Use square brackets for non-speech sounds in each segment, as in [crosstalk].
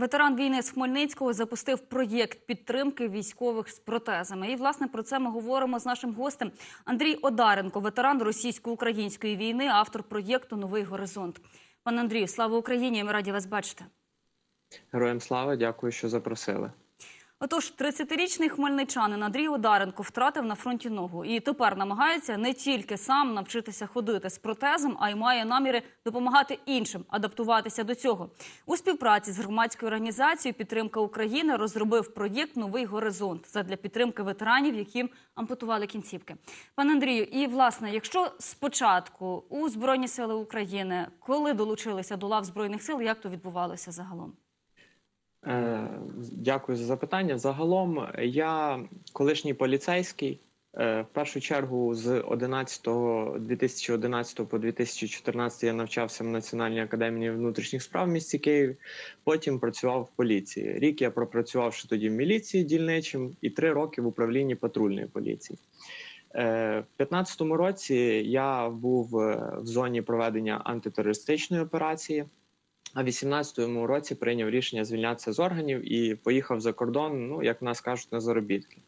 Ветеран війни з Хмельницького запустив проєкт підтримки військових з протезами. І власне про це ми говоримо з нашим гостем Андрій Одаренко, ветеран російсько-української війни, автор проєкту Новий горизонт. Пане Андрію, слава Україні! Ми раді вас бачити. Героям слава, дякую, що запросили. Отож, 30-річний хмельничанин Андрій Одаренко втратив на фронті ногу і тепер намагається не тільки сам навчитися ходити з протезом, а й має наміри допомагати іншим адаптуватися до цього. У співпраці з громадською організацією Підтримка України розробив проєкт Новий горизонт задля підтримки ветеранів, яким ампутували кінцівки. Пане Андрію, і власне, якщо спочатку у Збройні сили України, коли долучилися до лав збройних сил, як то відбувалося загалом? Е, Дякую за запитання. Загалом я колишній поліцейський. Е, В першу чергу з 11 2011 по 2014 я навчався в Національній академії внутрішніх справ в місті Києві. Потім працював в поліції. Рік я пропрацював ще тоді в міліції дільничим і три роки в управлінні патрульної поліції. Е, В 2015 році я був е, в зоні проведення антитерористичної операції. А в 18-му році прийняв рішення звільнятися з органів і поїхав за кордон, ну як в нас кажуть, на заробітки.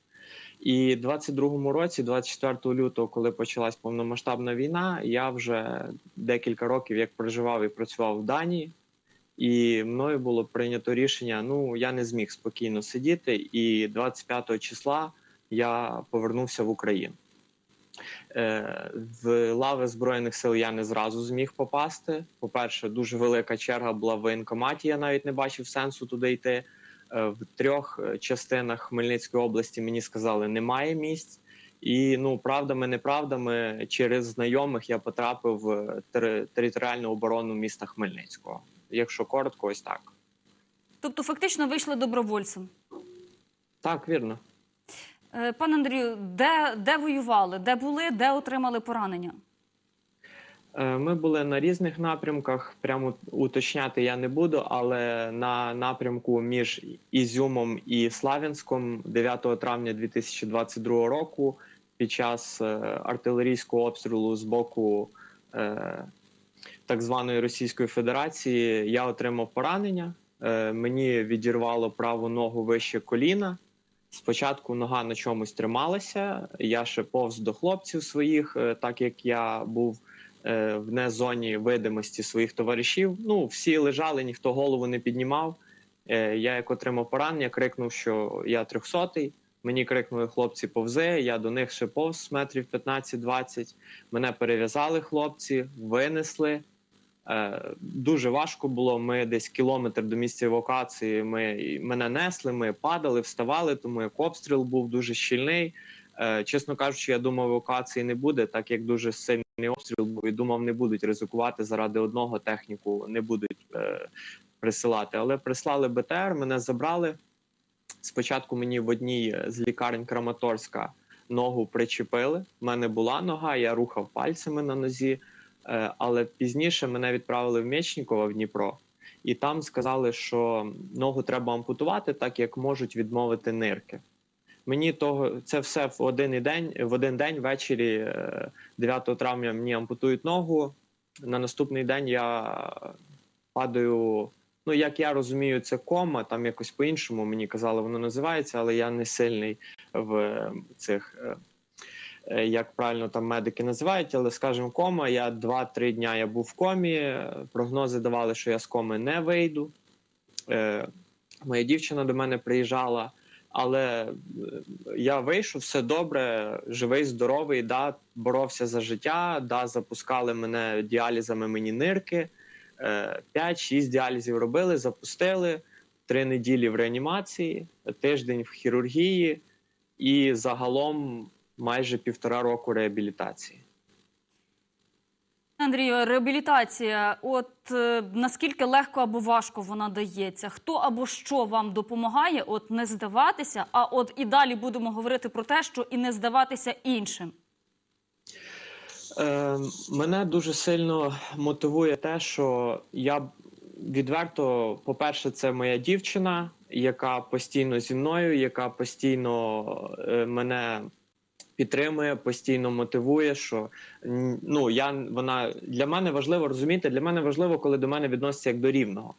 І в 22-му році, 24 лютого, коли почалась повномасштабна війна, я вже декілька років як проживав і працював в Данії, і мною було прийнято рішення: ну я не зміг спокійно сидіти, і 25 числа я повернувся в Україну. Е, В лави збройних сил я не зразу зміг попасти. По-перше, дуже велика черга була в воєнкоматі. Я навіть не бачив сенсу туди йти. Е, В трьох е, частинах Хмельницької області мені сказали, немає місць. І ну, правдами, неправдами, через знайомих я потрапив в територіальну оборону міста Хмельницького. Якщо коротко, ось так. Тобто, фактично вийшли добровольцем. Так, вірно. Е, Пане Андрію, де, де воювали, де були, де отримали поранення? Е, Ми були на різних напрямках. Прямо уточняти я не буду, але на напрямку між Ізюмом і Славянськом 9 травня 2022 року під час е, артилерійського обстрілу з боку так званої Російської Федерації я отримав поранення. Мені відірвало праву ногу вище коліна. Спочатку нога на чомусь трималася. Я ще повз до хлопців своїх, е, так як я був е, в не зоні видимості своїх товаришів. Ну, всі лежали, ніхто голову не піднімав. Е, Я як отримав поранення, крикнув, що я трьохсотий. Мені крикнули хлопці повзи. Я до них ще повз метрів 15-20. Мене перев'язали хлопці, винесли. Е, Дуже важко було. Ми десь кілометр до місця евакуації. Ми мене несли, ми падали, вставали, тому як обстріл був дуже щільний. Е, Чесно кажучи, я думав, евакуації не буде, так як дуже сильний обстріл був і думав, не будуть ризикувати заради одного техніку, не будуть е, присилати. Але прислали БТР, мене забрали. Спочатку мені в одній з лікарень Краматорська ногу причепили. У мене була нога, я рухав пальцями на нозі. Е, Але пізніше мене відправили в Мечнікова в Дніпро, і там сказали, що ногу треба ампутувати, так як можуть відмовити нирки. Мені того це все в один день, в один день ввечері, е, 9 травня, мені ампутують ногу. На наступний день я падаю. Ну, як я розумію, це кома, там якось по-іншому мені казали, воно називається, але я не сильний в е, цих, е, е, як правильно там медики називають, але скажімо, кома. Я 2-3 дня я був в комі. е, Прогнози давали, що я з коми не вийду. Е, Моя дівчина до мене приїжджала, але е, я вийшов, все добре, живий, здоровий, да, боровся за життя, да, запускали мене діалізами мені нирки. Е, 5-6 діалізів робили, запустили, три неділі в реанімації, тиждень в хірургії і загалом майже півтора року реабілітації. Андрію, реабілітація. От е, наскільки легко або важко вона дається? Хто або що вам допомагає? От не здаватися, а от і далі будемо говорити про те, що і не здаватися іншим. Е, мене дуже сильно мотивує те, що я відверто, по-перше, це моя дівчина, яка постійно зі мною, яка постійно е, мене підтримує, постійно мотивує. Що ну я вона для мене важливо розуміти. Для мене важливо, коли до мене відносяться як до рівного.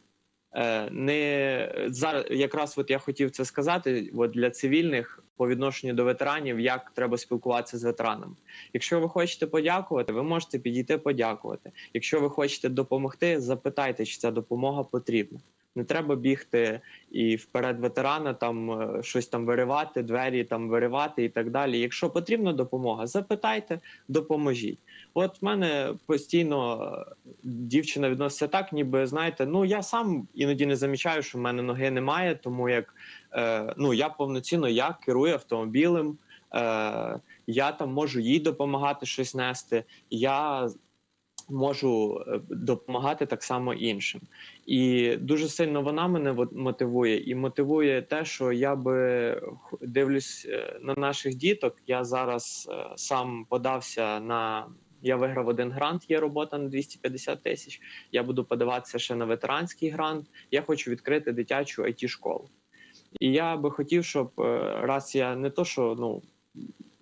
Е, не зараз якраз от я хотів це сказати. От для цивільних по відношенню до ветеранів, як треба спілкуватися з ветеранами. Якщо ви хочете подякувати, ви можете підійти подякувати. Якщо ви хочете допомогти, запитайте, чи ця допомога потрібна. Не треба бігти і вперед ветерана там е, щось там виривати, двері там виривати і так далі. Якщо потрібна допомога, запитайте, допоможіть. От в мене постійно е, дівчина відноситься так, ніби знаєте, ну я сам іноді не замічаю, що в мене ноги немає, тому як е, ну я повноцінно я керую автомобілем. Е, я там можу їй допомагати щось нести. Я можу е, допомагати так само іншим. І дуже сильно вона мене мотивує, і мотивує те, що я би дивлюсь е, на наших діток. Я зараз е, сам подався на. Я виграв один грант, є робота на 250 тисяч. Я буду подаватися ще на ветеранський грант. Я хочу відкрити дитячу it школу І я би хотів, щоб раз я не то, що ну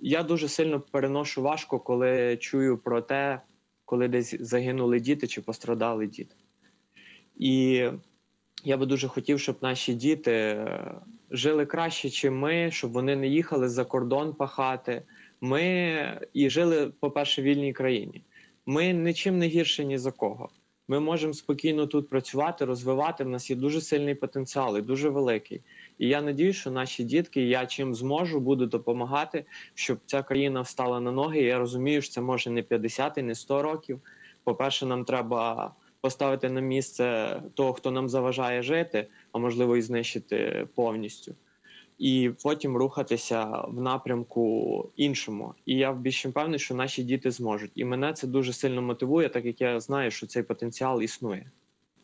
я дуже сильно переношу важко, коли чую про те, коли десь загинули діти чи пострадали діти. І я би дуже хотів, щоб наші діти е, жили краще, ніж ми, щоб вони не їхали за кордон пахати. Ми і жили, по-перше, в вільній країні. Ми нічим не гірше ні за кого. Ми можемо спокійно тут працювати, розвивати. В нас є дуже сильний потенціал і дуже великий. І я надію, що наші дітки, я чим зможу, буду допомагати, щоб ця країна встала на ноги. Я розумію, що це може не 50 і не 100 років. По-перше, нам треба поставити на місце того, хто нам заважає жити, а можливо і знищити повністю. І потім рухатися в напрямку іншому. І я більш певний, що наші діти зможуть. І мене це дуже сильно мотивує, так як я знаю, що цей потенціал існує.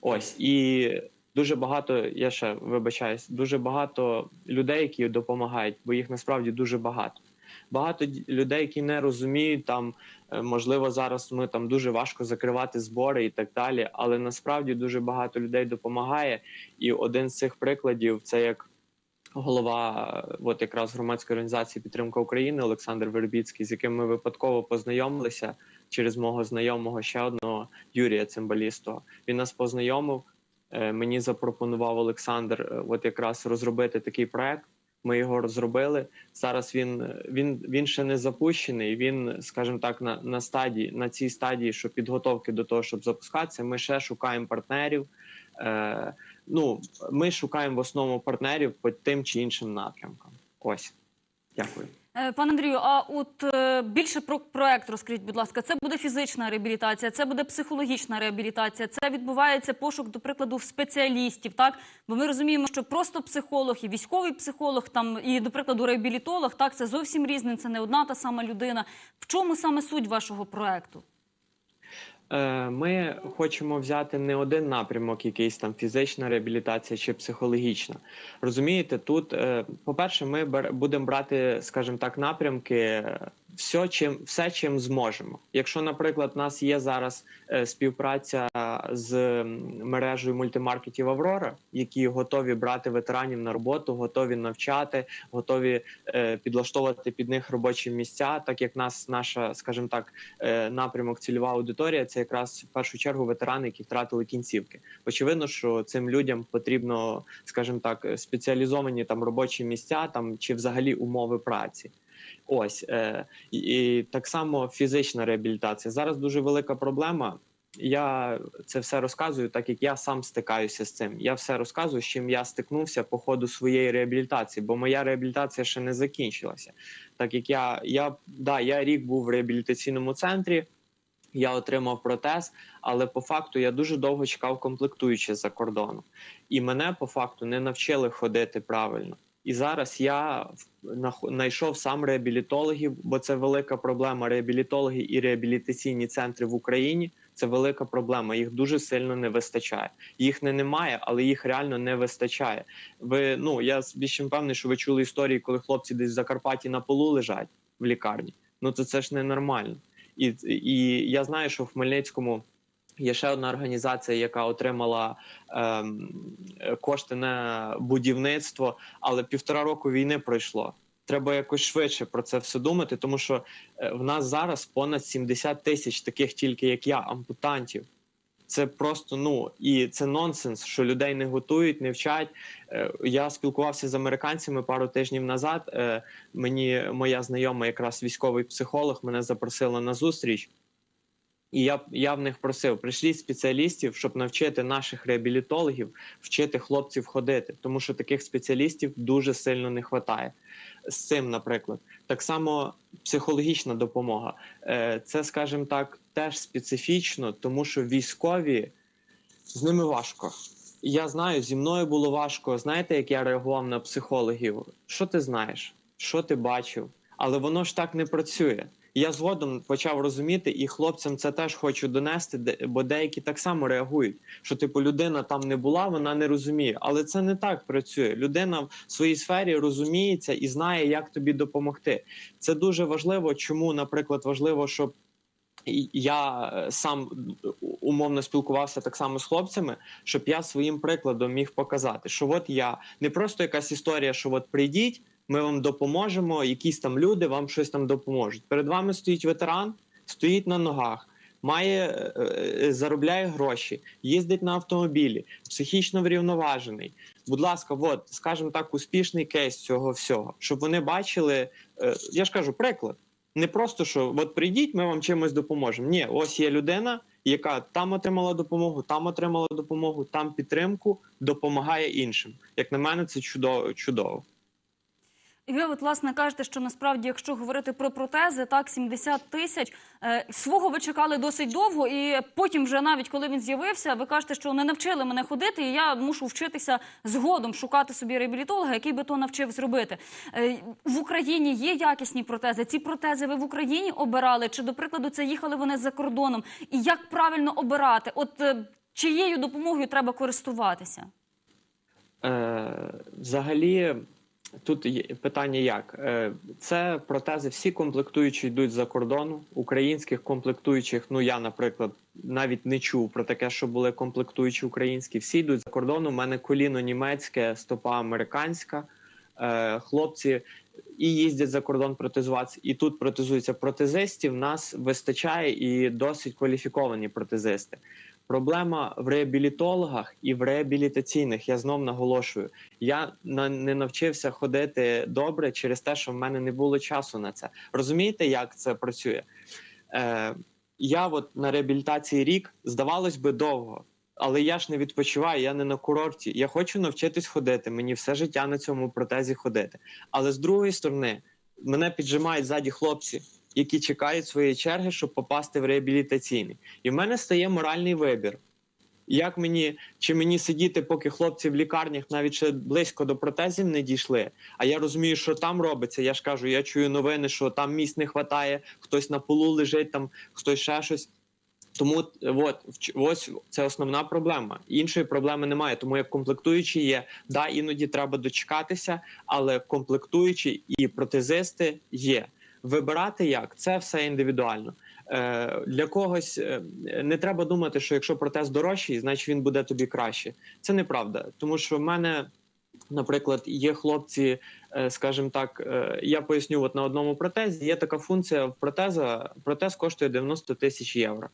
Ось і дуже багато. Я ще вибачаюсь, дуже багато людей, які допомагають, бо їх насправді дуже багато. Багато людей, які не розуміють там, е, можливо, зараз ми там дуже важко закривати збори і так далі. Але насправді дуже багато людей допомагає. І один з цих прикладів це як голова е, от якраз громадської організації підтримка України Олександр Вербіцький, з яким ми випадково познайомилися через мого знайомого ще одного Юрія Цимбалістого. Він нас познайомив. е, Мені запропонував Олександр е, от якраз розробити такий проект. Ми його розробили. Зараз він він, він ще не запущений. Він, скажімо так, на, на стадії на цій стадії, що підготовки до того, щоб запускатися. Ми ще шукаємо партнерів. Е, ну, ми шукаємо в основному партнерів по тим чи іншим напрямкам. Ось, дякую. Е, Пане Андрію, а от е, більше про проект розкріть, будь ласка, це буде фізична реабілітація, це буде психологічна реабілітація, це відбувається пошук, до прикладу, в спеціалістів, так? Бо ми розуміємо, що просто психолог і військовий психолог, там і, до прикладу, реабілітолог, так, це зовсім різне, це не одна та сама людина. В чому саме суть вашого проекту? Е, Ми хочемо взяти не один напрямок, якийсь там фізична реабілітація чи психологічна. Розумієте, тут, е, по-перше, ми бер- будемо брати, скажімо так, напрямки. Все, чим все, чим зможемо. Якщо, наприклад, у нас є зараз е, співпраця з мережею мультимаркетів Аврора, які готові брати ветеранів на роботу, готові навчати, готові е, підлаштовувати під них робочі місця, так як нас, наша, скажімо так, е, напрямок цільова аудиторія це якраз в першу чергу ветерани, які втратили кінцівки. Очевидно, що цим людям потрібно, скажімо так, спеціалізовані там робочі місця, там чи взагалі умови праці. Ось е, і, так само фізична реабілітація. Зараз дуже велика проблема. Я це все розказую, так як я сам стикаюся з цим. Я все розказую, з чим я стикнувся по ходу своєї реабілітації, бо моя реабілітація ще не закінчилася. Так як я, я да, я рік був в реабілітаційному центрі, я отримав протез, але по факту я дуже довго чекав комплектуючи за кордоном, і мене по факту не навчили ходити правильно. І зараз я знайшов сам реабілітологів, бо це велика проблема. Реабілітологи і реабілітаційні центри в Україні це велика проблема. Їх дуже сильно не вистачає. Їх не немає, але їх реально не вистачає. Ви ну я більш певний, що ви чули історії, коли хлопці десь в Закарпатті на полу лежать в лікарні. Ну то це ж ненормально. І, і я знаю, що в Хмельницькому є ще одна організація, яка отримала ем, кошти на будівництво, але півтора року війни пройшло. Треба якось швидше про це все думати, тому що е, в нас зараз понад 70 тисяч таких, тільки як я, ампутантів. Це просто ну і це нонсенс, що людей не готують, не вчать. Е, Я спілкувався з американцями пару тижнів назад. Е, Мені моя знайома, якраз військовий психолог, мене запросила на зустріч. І я, я в них просив, прийшліть спеціалістів, щоб навчити наших реабілітологів вчити хлопців ходити, тому що таких спеціалістів дуже сильно не вистачає. З цим, наприклад, так само психологічна допомога. Е, Це, скажімо так, теж специфічно, тому що військові з ними важко. Я знаю, зі мною було важко. Знаєте, як я реагував на психологів? Що ти знаєш? Що ти бачив? Але воно ж так не працює. Я згодом почав розуміти, і хлопцям це теж хочу донести, бо деякі так само реагують. Що типу людина там не була, вона не розуміє. Але це не так працює. Людина в своїй сфері розуміється і знає, як тобі допомогти. Це дуже важливо. Чому, наприклад, важливо, щоб я е, сам умовно спілкувався так само з хлопцями, щоб я своїм прикладом міг показати, що от я не просто якась історія, що от прийдіть, ми вам допоможемо, якісь там люди вам щось там допоможуть. Перед вами стоїть ветеран, стоїть на ногах. Має е, е, заробляє гроші, їздить на автомобілі, психічно врівноважений. Будь ласка, от, скажімо так, успішний кейс цього всього, щоб вони бачили. е, Я ж кажу, приклад. Не просто що от прийдіть, ми вам чимось допоможемо. Ні, ось є людина, яка там отримала допомогу, там отримала допомогу, там підтримку, допомагає іншим. Як на мене, це чудово. чудово. І ви, от, власне, кажете, що насправді, якщо говорити про протези, так, 70 тисяч, е, свого ви чекали досить довго, і потім вже навіть коли він з'явився, ви кажете, що не навчили мене ходити, і я мушу вчитися згодом шукати собі реабілітолога, який би то навчив зробити. Е, в Україні є якісні протези. Ці протези ви в Україні обирали, чи, до прикладу, це їхали вони за кордоном? І як правильно обирати? От е, чиєю допомогою треба користуватися? Е, взагалі, тут є питання як? Е, це протези, всі комплектуючі йдуть за кордону. Українських комплектуючих, ну я, наприклад, навіть не чув про таке, що були комплектуючі українські. Всі йдуть за кордону. У мене коліно німецьке, стопа американська. Е, хлопці і їздять за кордон протезуватися, і тут протезуються протезистів. Нас вистачає і досить кваліфіковані протезисти. Проблема в реабілітологах і в реабілітаційних. Я знов наголошую. Я не навчився ходити добре через те, що в мене не було часу на це. Розумієте, як це працює? Е, я от на реабілітації рік, здавалось би, довго. Але я ж не відпочиваю, я не на курорті. Я хочу навчитись ходити. Мені все життя на цьому протезі ходити. Але з другої сторони, мене піджимають ззаді хлопці, які чекають своєї черги, щоб попасти в реабілітаційний. І в мене стає моральний вибір. Як мені чи мені сидіти, поки хлопці в лікарнях навіть ще близько до протезів не дійшли? А я розумію, що там робиться. Я ж кажу, я чую новини, що там місць не вистачає, хтось на полу лежить, там хтось ще щось. Тому от ось це основна проблема. Іншої проблеми немає. Тому як комплектуючі є, да, іноді треба дочекатися, але комплектуючі і протезисти є. Вибирати як це все індивідуально. Е, для когось е, не треба думати, що якщо протез дорожчий, значить він буде тобі краще. Це неправда, тому що в мене. Наприклад, є хлопці, е, скажімо так, я поясню, от на одному протезі є така функція протеза. Протез коштує 90 тисяч євро.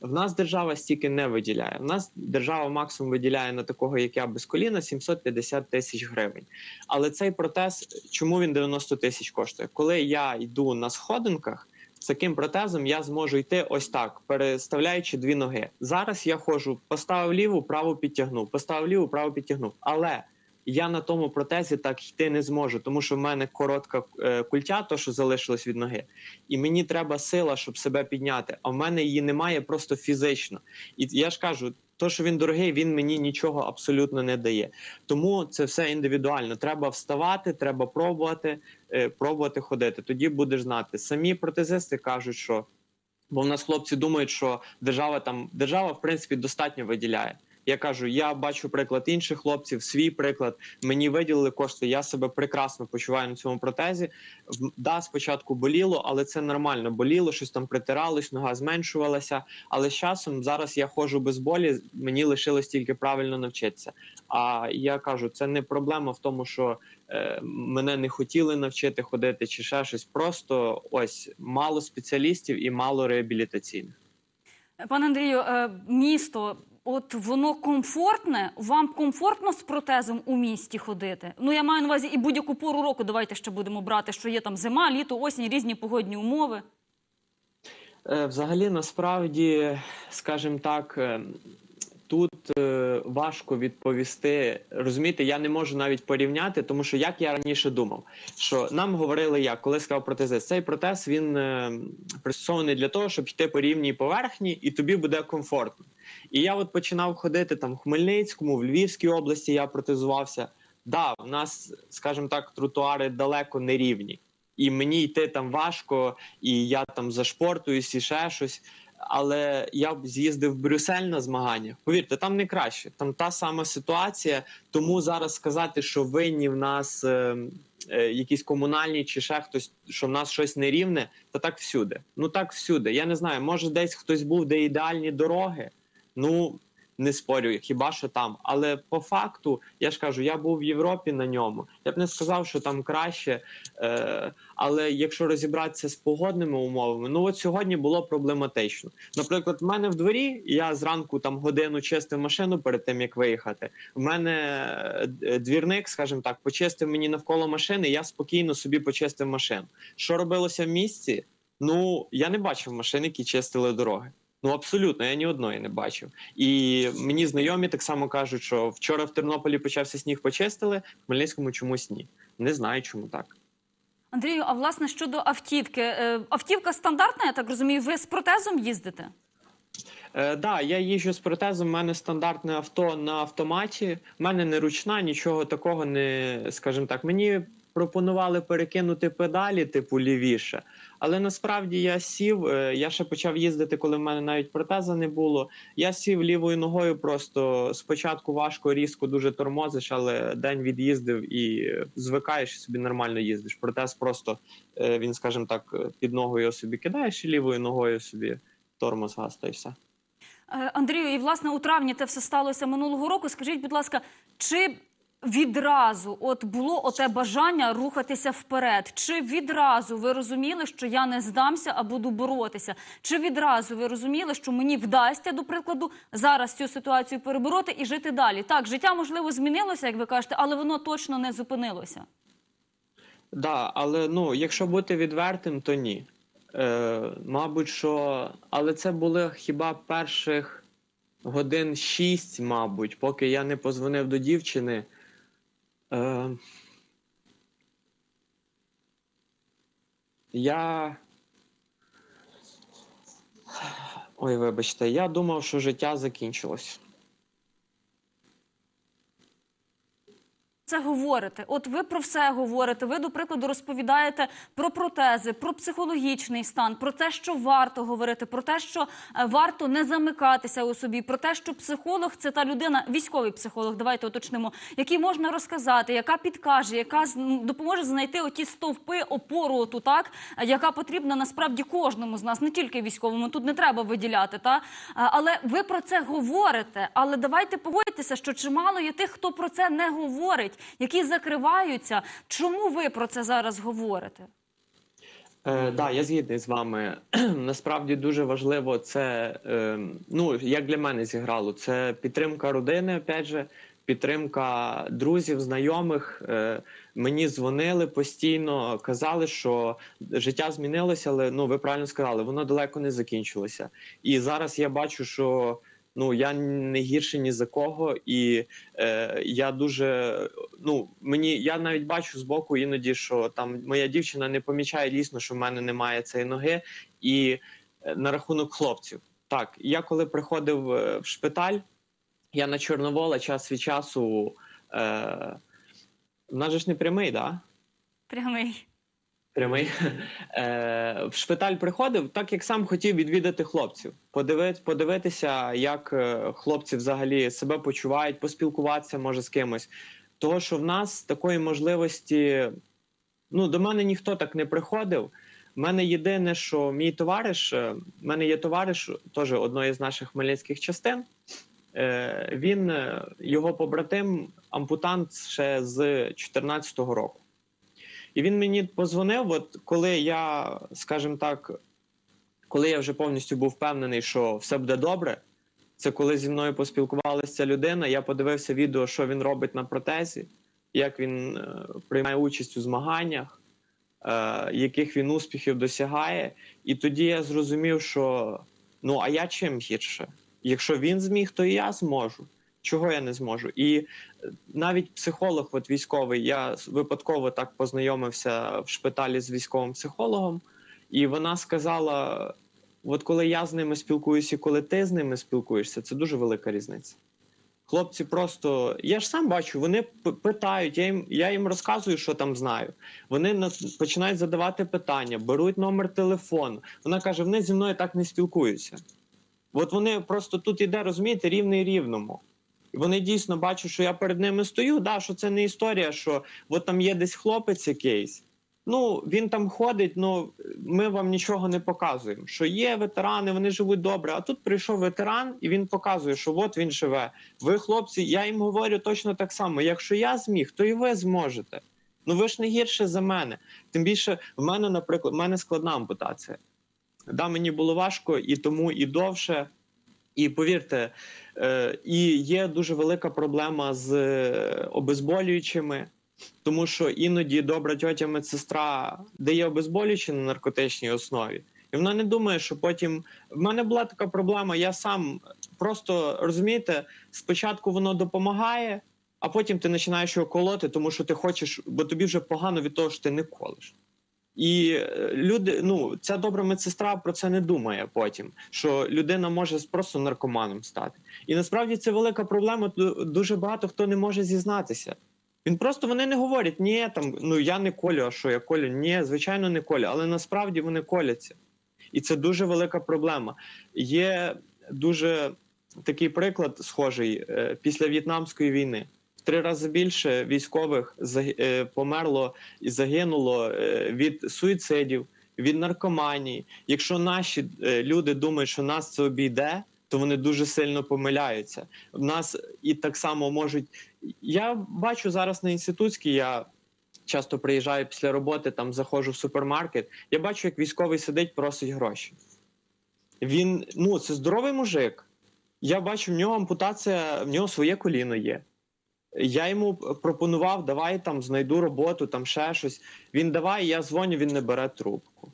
В нас держава стільки не виділяє. В нас держава максимум виділяє на такого, як я без коліна, 750 тисяч гривень. Але цей протез, чому він 90 тисяч коштує? Коли я йду на сходинках, з таким протезом я зможу йти ось так, переставляючи дві ноги. Зараз я ходжу, поставив ліву, праву підтягнув, поставив ліву, праву підтягнув. Але я на тому протезі так йти не зможу, тому що в мене коротка е, культя, то що залишилось від ноги, і мені треба сила, щоб себе підняти. А в мене її немає просто фізично. І я ж кажу, то, що він дорогий, він мені нічого абсолютно не дає. Тому це все індивідуально. Треба вставати, треба пробувати, е, пробувати ходити. Тоді будеш знати. Самі протезисти кажуть, що бо в нас хлопці думають, що держава там держава в принципі достатньо виділяє. Я кажу, я бачу приклад інших хлопців, свій приклад. Мені виділили кошти. Я себе прекрасно почуваю на цьому протезі. Да, спочатку боліло, але це нормально. Боліло, щось там притиралось, нога зменшувалася. Але з часом зараз я ходжу без болі. Мені лишилось тільки правильно навчитися. А я кажу, це не проблема в тому, що е, мене не хотіли навчити ходити чи ще щось. Просто ось мало спеціалістів і мало реабілітаційних. Пане Андрію, е, місто, от воно комфортне. Вам комфортно з протезом у місті ходити? Ну я маю на увазі і будь-яку пору року. Давайте ще будемо брати, що є там зима, літо, осінь, різні погодні умови. Е, Взагалі, насправді, скажімо так, е, тут е, важко відповісти. Розумієте, я не можу навіть порівняти, тому що як я раніше думав, що нам говорили, як коли сказав протезист, цей протез він е, пристосований для того, щоб йти по рівній поверхні, і тобі буде комфортно. І я от починав ходити там в Хмельницькому, в Львівській області я протезувався. Да, в нас, скажімо так, тротуари далеко не рівні. І мені йти там важко, і я там зашпортуюсь і ще щось. Але я б з'їздив в Брюссель на змагання. Повірте, там не краще. Там та сама ситуація. Тому зараз сказати, що винні в нас е, е, якісь комунальні чи ще хтось, що в нас щось нерівне, та так всюди. Ну так всюди. Я не знаю, може десь хтось був, де ідеальні дороги. Ну не спорю, хіба що там. Але по факту, я ж кажу, я був в Європі на ньому. Я б не сказав, що там краще. Е, але якщо розібратися з погодними умовами, ну от сьогодні було проблематично. Наприклад, в мене в дворі я зранку там годину чистив машину перед тим як виїхати. В мене е, двірник, скажімо так, почистив мені навколо машини. Я спокійно собі почистив машину. Що робилося в місті? Ну я не бачив машин, які чистили дороги. Ну абсолютно, я ні одної не бачив. І мені знайомі так само кажуть, що вчора в Тернополі почався сніг, почистили, в Хмельницькому чомусь ні. Не знаю, чому так. Андрію, а власне щодо автівки, Е, автівка стандартна, я так розумію. Ви з протезом їздите? Е, да, я їжджу з протезом. У мене стандартне авто на автоматі. У мене не ручна, нічого такого не скажімо так. Мені пропонували перекинути педалі, типу лівіше. Але насправді я сів. е, Я ще почав їздити, коли в мене навіть протеза не було. Я сів лівою ногою. Просто спочатку важко, різко дуже тормозиш, але день від'їздив і звикаєш і собі нормально їздиш. Протез просто е, він, скажімо так, під ногою собі кидаєш і лівою ногою собі тормоз газ та й все. Е, Андрію, і власне у травні це все сталося минулого року. Скажіть, будь ласка, чи відразу от було оте бажання рухатися вперед? Чи відразу ви розуміли, що я не здамся, а буду боротися? Чи відразу ви розуміли, що мені вдасться, до прикладу, зараз цю ситуацію перебороти і жити далі? Так, життя можливо змінилося, як ви кажете, але воно точно не зупинилося. Да, але ну, якщо бути відвертим, то ні. Е, мабуть, що. Але це були хіба перших годин шість, мабуть, поки я не позвонив до дівчини. Е, я. Ой, вибачте, я думав, що життя закінчилось. Це говорите. От ви про все говорите. Ви, до прикладу, розповідаєте про протези, про психологічний стан, про те, що варто говорити, про те, що е, варто не замикатися у собі, про те, що психолог це та людина, військовий психолог, давайте уточнимо, який можна розказати, яка підкаже, яка допоможе знайти оті стовпи, опору, оту так, яка потрібна насправді кожному з нас, не тільки військовому. Тут не треба виділяти. Та але ви про це говорите. Але давайте погодьтеся, що чимало є тих, хто про це не говорить, які закриваються. Чому ви про це зараз говорите? Е, да, я згідний з вами. [clears throat] Насправді дуже важливо це, е, ну як для мене зіграло, це підтримка родини, опять же, підтримка друзів, знайомих. Е, мені дзвонили постійно, казали, що життя змінилося, але ну ви правильно сказали, воно далеко не закінчилося. І зараз я бачу, що ну я не гірше ні за кого, і е, я дуже ну мені я навіть бачу збоку іноді, що там моя дівчина не помічає дійсно, що в мене немає цієї ноги. І е, на рахунок хлопців, так я коли приходив е, в шпиталь, я на Чорновола час від часу. Е, в нас же ж не прямий, да? Прямий. Прямий [laughs] е, в шпиталь приходив, так як сам хотів відвідати хлопців, подивити, подивитися, як е, хлопці взагалі себе почувають, поспілкуватися може з кимось. Того, що в нас такої можливості, ну до мене ніхто так не приходив. У мене єдине, що мій товариш, е, в мене є товариш, теж одної з наших хмельницьких частин. Е, він його побратим, ампутант ще з 2014 року. І він мені позвонив, от коли я, скажімо так, коли я вже повністю був впевнений, що все буде добре, це коли зі мною поспілкувалася людина. Я подивився відео, що він робить на протезі, як він е, приймає участь у змаганнях, е, яких він успіхів досягає. І тоді я зрозумів, що ну а я чим гірше? Якщо він зміг, то і я зможу. Чого я не зможу? І е, навіть психолог, от військовий, я випадково так познайомився в шпиталі з військовим психологом, і вона сказала: от коли я з ними спілкуюся, і коли ти з ними спілкуєшся, це дуже велика різниця. Хлопці просто, я ж сам бачу, вони питають, я їм, я їм розказую, що там знаю. Вони починають задавати питання, беруть номер телефону. Вона каже: вони зі мною так не спілкуються. От вони просто тут іде, розумієте, рівний рівному. І вони дійсно бачать, що я перед ними стою. Да, що це не історія, що от там є десь хлопець якийсь. Ну він там ходить. Ну ми вам нічого не показуємо. Що є ветерани, вони живуть добре. А тут прийшов ветеран, і він показує, що от він живе. Ви, хлопці, я їм говорю точно так само. Якщо я зміг, то і ви зможете. Ну ви ж не гірше за мене. Тим більше, в мене, наприклад, в мене складна ампутація. Да, мені було важко і тому і довше. І повірте, е, і є дуже велика проблема з е, обезболюючими, тому що іноді добра тьотя медсестра дає обезболюючі на наркотичній основі. І вона не думає, що потім в мене була така проблема. Я сам просто розумієте, спочатку воно допомагає, а потім ти починаєш його колоти, тому що ти хочеш, бо тобі вже погано від того, що ти не колиш. І е, люди, ну ця добра медсестра про це не думає потім, що людина може просто наркоманом стати. І насправді це велика проблема. ду- Дуже багато хто не може зізнатися. Він просто вони не говорять, ні, там ну я не колю, а що я колю? Ні, звичайно, не колю, але насправді вони коляться. І це дуже велика проблема. Є дуже такий приклад схожий е, після В'єтнамської війни. Три рази більше військових е, померло і загинуло е, від суїцидів, від наркоманії. Якщо наші е, люди думають, що нас це обійде, то вони дуже сильно помиляються. В нас і так само можуть. Я бачу зараз на інститутській. Я часто приїжджаю після роботи, там заходжу в супермаркет. Я бачу, як військовий сидить, просить гроші. Він ну це здоровий мужик. Я бачу, в нього ампутація, в нього своє коліно є. Я йому пропонував, давай там знайду роботу, там ще щось. Він давай, я дзвоню, він не бере трубку.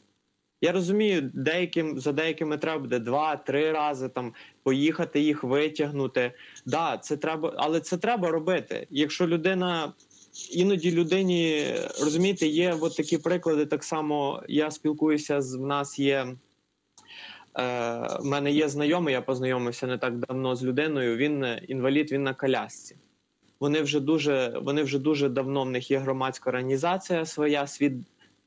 Я розумію, деяким за деякими треба буде два-три рази там поїхати їх витягнути. Да, це треба, але це треба робити. Якщо людина іноді людині розумієте, є от такі приклади. Так само я спілкуюся з в нас є. Е, в мене є знайомий, я познайомився не так давно з людиною. Він е, інвалід, він на колясці. Вони вже дуже, вони вже дуже давно в них є громадська організація своя, світ,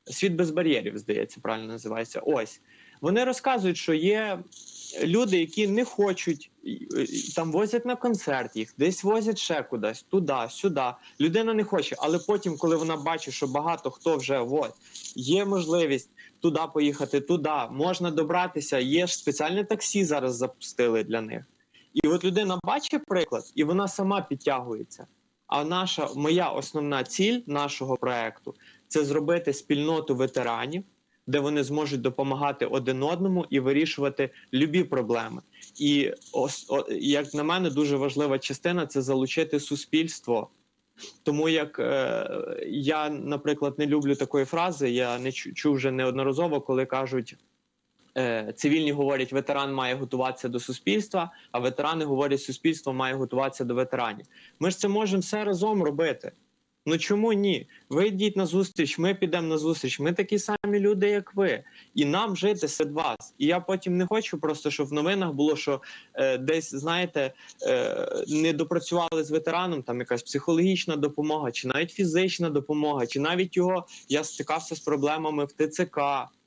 світ без бар'єрів, здається, правильно називається. Ось вони розказують, що є люди, які не хочуть там возять на концерт їх, десь возять ще кудись, туди, сюди. Людина не хоче, але потім, коли вона бачить, що багато хто вже от, є можливість туди поїхати, туди можна добратися. Є ж спеціальне таксі зараз запустили для них. І от людина бачить приклад, і вона сама підтягується. А наша моя основна ціль нашого проекту це зробити спільноту ветеранів, де вони зможуть допомагати один одному і вирішувати любі проблеми. І як на мене, дуже важлива частина це залучити суспільство. Тому як е, я, наприклад, не люблю такої фрази, я не чув вже неодноразово, коли кажуть. Е, цивільні говорять, ветеран має готуватися до суспільства, а ветерани говорять, суспільство має готуватися до ветеранів. Ми ж це можемо все разом робити. Ну чому ні? Ви йдіть на зустріч, ми підемо на зустріч. Ми такі самі люди, як ви, і нам жити серед вас. І я потім не хочу просто, щоб в новинах було, що е, десь знаєте е, не допрацювали з ветераном, там якась психологічна допомога, чи навіть фізична допомога, чи навіть його я стикався з проблемами в ТЦК,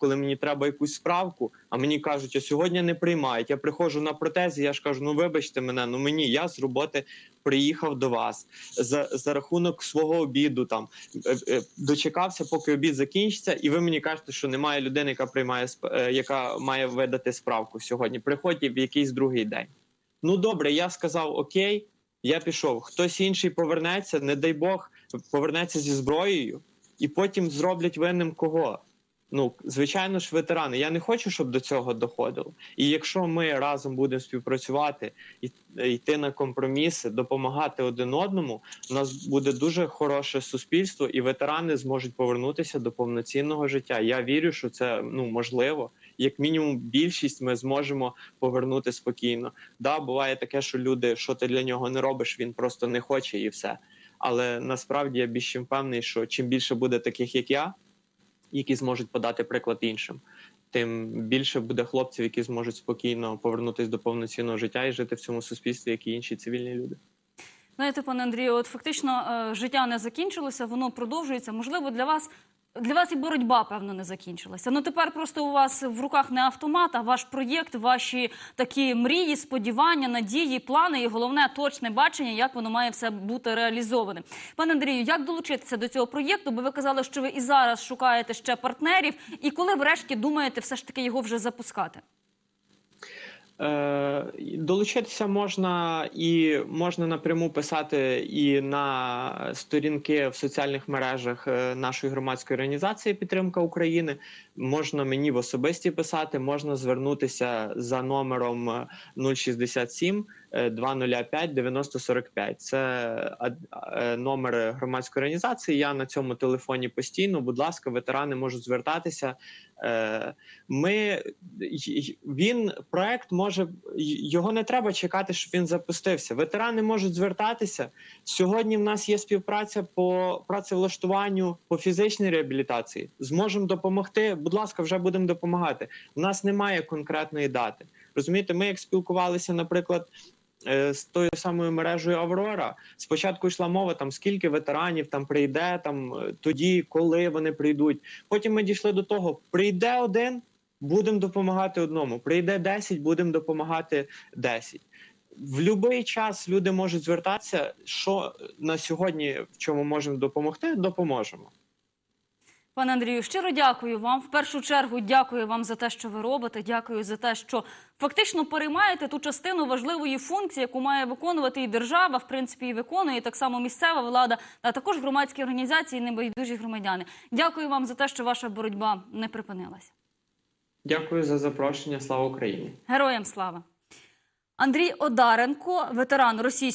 коли мені треба якусь справку, а мені кажуть, а сьогодні не приймають. Я приходжу на протезі, я ж кажу, ну вибачте мене, ну мені я з роботи приїхав до вас за, за рахунок свого обіду. Там е, е, дочекався, поки обід закінчиться, і ви мені кажете, що немає людини, яка приймає е, яка має видати справку сьогодні. Приходьте в якийсь другий день. Ну добре, я сказав окей, я пішов. Хтось інший повернеться, не дай Бог, повернеться зі зброєю, і потім зроблять винним кого? Ну, звичайно ж, ветерани. Я не хочу, щоб до цього доходило. І якщо ми разом будемо співпрацювати і йти на компроміси, допомагати один одному, у нас буде дуже хороше суспільство, і ветерани зможуть повернутися до повноцінного життя. Я вірю, що це ну можливо. Як мінімум, більшість ми зможемо повернути спокійно. Да, буває таке, що люди, що ти для нього не робиш, він просто не хоче і все. Але насправді я більш чим впевнений, що чим більше буде таких, як я, які зможуть подати приклад іншим, тим більше буде хлопців, які зможуть спокійно повернутися до повноцінного життя і жити в цьому суспільстві, як і інші цивільні люди. Знаєте, пане Андрію, от фактично е, життя не закінчилося, воно продовжується. Можливо, для вас для вас і боротьба, певно, не закінчилася. Ну тепер просто у вас в руках не автомат, а ваш проєкт, ваші такі мрії, сподівання, надії, плани і головне точне бачення, як воно має все бути реалізоване. Пане Андрію, як долучитися до цього проєкту? Бо ви казали, що ви і зараз шукаєте ще партнерів, і коли врешті думаєте все ж таки його вже запускати? Е, долучитися можна і можна напряму писати і на сторінки в соціальних мережах е, нашої громадської організації Підтримка України. Можна мені в особисті писати, можна звернутися за номером е, 067 е, 205 9045. Це номер громадської організації. Я на цьому телефоні постійно. Будь ласка, ветерани можуть звертатися. Е, Ми він проект може його не треба чекати, щоб він запустився. Ветерани можуть звертатися. Сьогодні в нас є співпраця по працевлаштуванню по фізичній реабілітації. Зможемо допомогти. Будь ласка, вже будемо допомагати. У нас немає конкретної дати. Розумієте, ми як спілкувалися, наприклад. Е, З тою самою мережею Аврора спочатку йшла мова там скільки ветеранів там прийде, там е, тоді, коли вони прийдуть. Потім ми дійшли до того: прийде один, будемо допомагати одному. Прийде 10, будемо допомагати 10. В будь-який час люди можуть звертатися. Що на сьогодні в чому можемо допомогти, допоможемо. Пане Андрію, щиро дякую вам. В першу чергу дякую вам за те, що ви робите. Дякую за те, що фактично переймаєте ту частину важливої функції, яку має виконувати і держава, в принципі, і виконує і так само місцева влада, а також громадські організації, і небайдужі громадяни. Дякую вам за те, що ваша боротьба не припинилася. Дякую за запрошення. Слава Україні! Героям слава! Андрій Одаренко, ветеран російської.